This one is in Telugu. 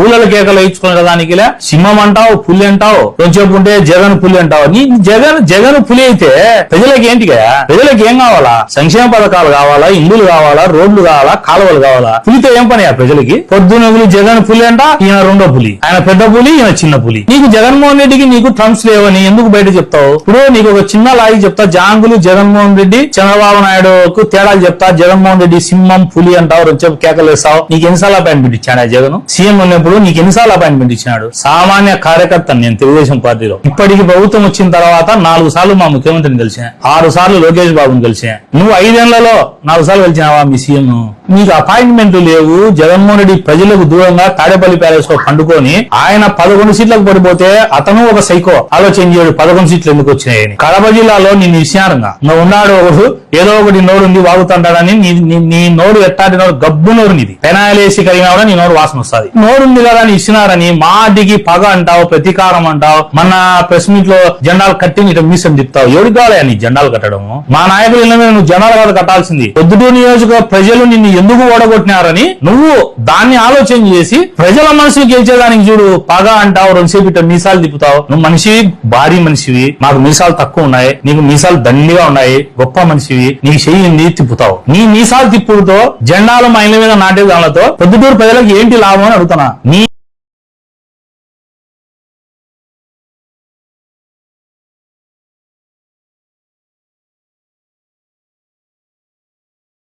ఊళ్ళ కేకలు వేయించుకునే దానికి సింహం అంటావు పులి అంటావు కొంచెం ఉంటే జగన్ పులి అంటావు. నీ జగన్ జగన్ పులి అయితే ప్రజలకు ఏంటి కదా? ప్రజలకు ఏం కావాలా? సంక్షేమ పథకాలు కావాలా? ఇండ్లు కావాలా? రోడ్లు కావాలా? కాలువలు కావాలా? పులితో ఏం పని ప్రజలకి? పొద్దున పులి జగన్ పులి అంట ఈయన రెండో పులి. ఆయన పెద్ద పులి ఈయన చిన్న పులి. నీకు జగన్మోహన్ రెడ్డికి నీకు ట్రంప్స్ లేవని ఎందుకు బయట చెప్తావు? ఇప్పుడు నీకు ఒక చిన్న లాగి చెప్తా జాంగులు జగన్మోహన్ రెడ్డి చంద్రబాబు నాయుడుకు తేడాలు చెప్తా జగన్మోహన్ రెడ్డి సింహం పులి అంటావు చెప్పి కేకలు వేస్తావు. నీకు ఎన్నిసార్లు అపాయింట్మెంట్ పెట్టించాడు జగన్? సీఎం ఉన్నప్పుడు నీకు ఎన్నిసార్లు అపాయింట్మెంట్ ఇచ్చినాడు? సామాన్య కార్యకర్త నేను తెలుగుదేశం పార్టీలో. ఇప్పటికి ప్రభుత్వం వచ్చిన తర్వాత నాలుగు సార్లు మా ముఖ్యమంత్రిని కలిసా ఆరు సార్లు లోకేష్ బాబుని కలిసా నువ్వు ఐదేళ్ళలో నాలుగు సార్లు కలిసినావా మీ సీఎం నీకు అపాయింట్మెంట్లు లేవు. జగన్మోహన్ రెడ్డి ప్రజలకు దూరంగా తాడేపల్లి ప్యాలెస్లో పండుకొని ఆయన పదకొండు సీట్లకు పడిపోతే అతను ఒక సైకో. ఆలోచన చేయడు పదకొండు సీట్లు ఎందుకు వచ్చినాయని. కడప జిల్లాలో నిన్ను ఇచ్చినారంగా నువ్వు ఉన్నాడు ఒకడు ఏదో ఒకటి నోరు ఉంది వాగుతుంటాడని నీ నీ- నోరు ఎట్టాటి నోరు? గబ్బు నోరు నీది పెనాయలేసి కడిగినా కూడా నీ నోరు వాసన వస్తుంది. నోరుంది కదా అని ఇచ్చినారని మా అడ్డికి పగ అంటావు ప్రతీకారం అంటావు మన ప్రెస్ మీట్లో జెండాలు కట్టి నీట మీసం చెప్తావు ఎవరికి కావాలి నీ జెండాలు కట్టడం మా నాయకులు ఇళ్ళ మీద నువ్వు జెండాలు కాదు కట్టాల్సింది. పొద్దుటూరు నియోజక ప్రజలు నిన్ను ఎందుకు ఓడగొట్టినారని నువ్వు దాన్ని ఆలోచన చేసి ప్రజల మనసుని గెలిచేదానికి చూడు పగ అంటావు రెండుసేపు ఇట్లా మీసాలు తిప్పుతావు. నువ్వు మనిషివి భారీ మనిషివి. మాకు మీసాలు తక్కువ ఉన్నాయి. నీకు మీసాలు దండిగా ఉన్నాయి. గొప్ప మనిషివి. నీకు చెయ్యింది తిప్పుతావు. నీ మీసాలు తిప్పుడుతో జెండాలు మా ఇళ్ళ మీద నాటే దానితో పొద్దుటూరు ప్రజలకు ఏంటి లాభం అని అడుగుతున్నా. నీ